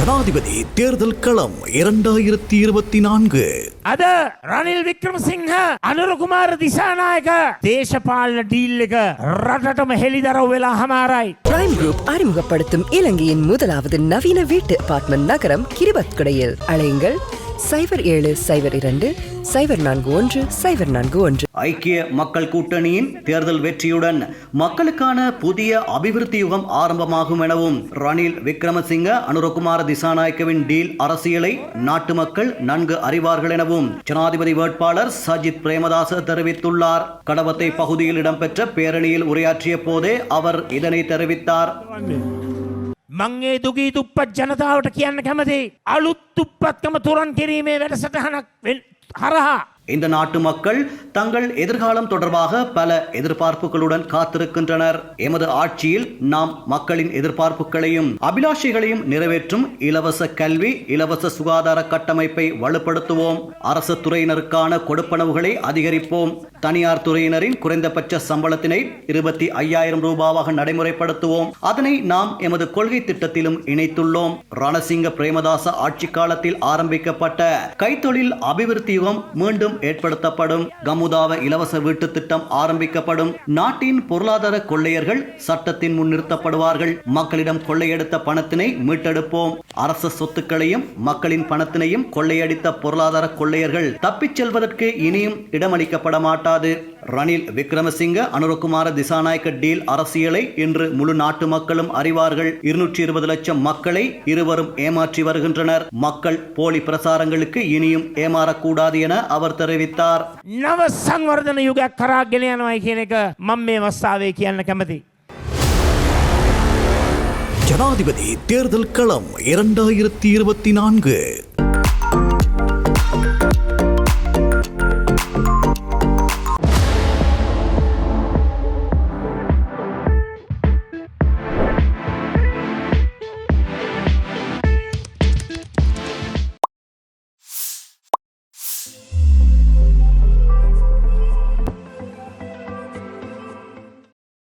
ஜனாதிபதி தேர்தல் களம் இரண்டாயிரத்தி இருபத்தி நான்கு අද රනිල් වික්‍රමසිංහ අනුර කුමාර දිසානායක දේශපාලන ඩීල් එක රටටම හෙළිදරව් වෙලා හමාරයි. பிரைம் குரூப் அறிமுகப்படுத்தும் இலங்கையின் முதலாவது நவீன வீட்டு அபார்ட்மெண்ட் நகரம் கிரிபத்குடையில் அழையுங்கள் சைபர் ஏழு சைபர் இரண்டு சைபர் நான்கு ஒன்று சைபர் நான்கு ஒன்று. ஐக்கிய மக்கள் கூட்டணியின் தேர்தல் வெற்றியுடன் மக்களுக்கான புதிய அபிவிருத்தி யுகம் ஆரம்பமாகும் எனவும் ரணில் விக்ரமசிங்க அனுரகுமார திசாநாயக்கவின் டீல் அரசியலை நாட்டு மக்கள் நன்கு அறிவார்கள் எனவும் ஜனாதிபதி வேட்பாளர் சஜித் பிரேமதாச தெரிவித்துள்ளார். கடவத்தை பகுதியில் இடம்பெற்ற பேரணியில் உரையாற்றிய போதே அவர் இதனை தெரிவித்தார். මංගේ දුගී දුප්පත් ජනතාවට කියන්න කැමති අලුත් තුප්පත්කම තුරන් කිරීමේ වැඩසටහනක් වෙන්- හරහා இந்த நாட்டு மக்கள் தங்கள் எதிர்காலம் தொடர்பாக பல எதிர்பார்ப்புகளுடன் காத்திருக்கின்றனர். எமது ஆட்சியில் நாம் மக்களின் எதிர்பார்ப்புகளையும் அபிலாஷைகளையும் நிறைவேற்றும் இலவச கல்வி இலவச சுகாதார கட்டமைப்பை வலுப்படுத்துவோம். அரசு துறையினருக்கான கொடுப்பனவுகளை அதிகரிப்போம். தனியார் துறையினரின் குறைந்தபட்ச சம்பளத்தினை இருபத்தி ஐயாயிரம் ரூபாவாக நடைமுறைப்படுத்துவோம். அதனை நாம் எமது கொள்கை திட்டத்திலும் இணைத்துள்ளோம். ரணசிங்க பிரேமதாச ஆட்சி காலத்தில் ஆரம்பிக்கப்பட்ட கைத்தொழில் அபிவிருத்தி யுகம் மீண்டும் ஏற்படுத்தப்படும். கமுதாவ இலவச வீட்டு திட்டம் ஆரம்பிக்கப்படும். நாட்டின் பொருளாதார கொள்ளையர்கள் சட்டத்தின் முன் நிறுத்தப்படுவார்கள். மக்களிடம் கொள்ளையெடுத்த பணத்தினை மீட்டெடுப்போம். அரச சொத்துக்களையும் மக்களின் பணத்தினையும் கொள்ளையடித்த பொருளாதார கொள்ளையர்கள் தப்பிச் செல்வதற்கு இனியும் இடமளிக்கப்பட மாட்டாது ரணில் விக்ரமசிங்க அனுரகுமார திசாநாயக்க டீல் அரசியலை இன்று முழு நாட்டு மக்களும் அறிவார்கள். இருநூற்றி இருபது லட்சம் மக்களை இருவரும் ஏமாற்றி வருகின்றனர். மக்கள் போலி பிரசாரங்களுக்கு இனியும் ஏமாறக்கூடாது என அவர் தெரிவித்தார் නව සංවර්ධන යුගයක් කරා ගෙන යනවයි කියන එක මම මේ අවස්ථාවේ කියන්න කැමති. ஜனாதிபதி தேர்தல் களம் இரண்டாயிரத்தி இருபத்தி நான்கு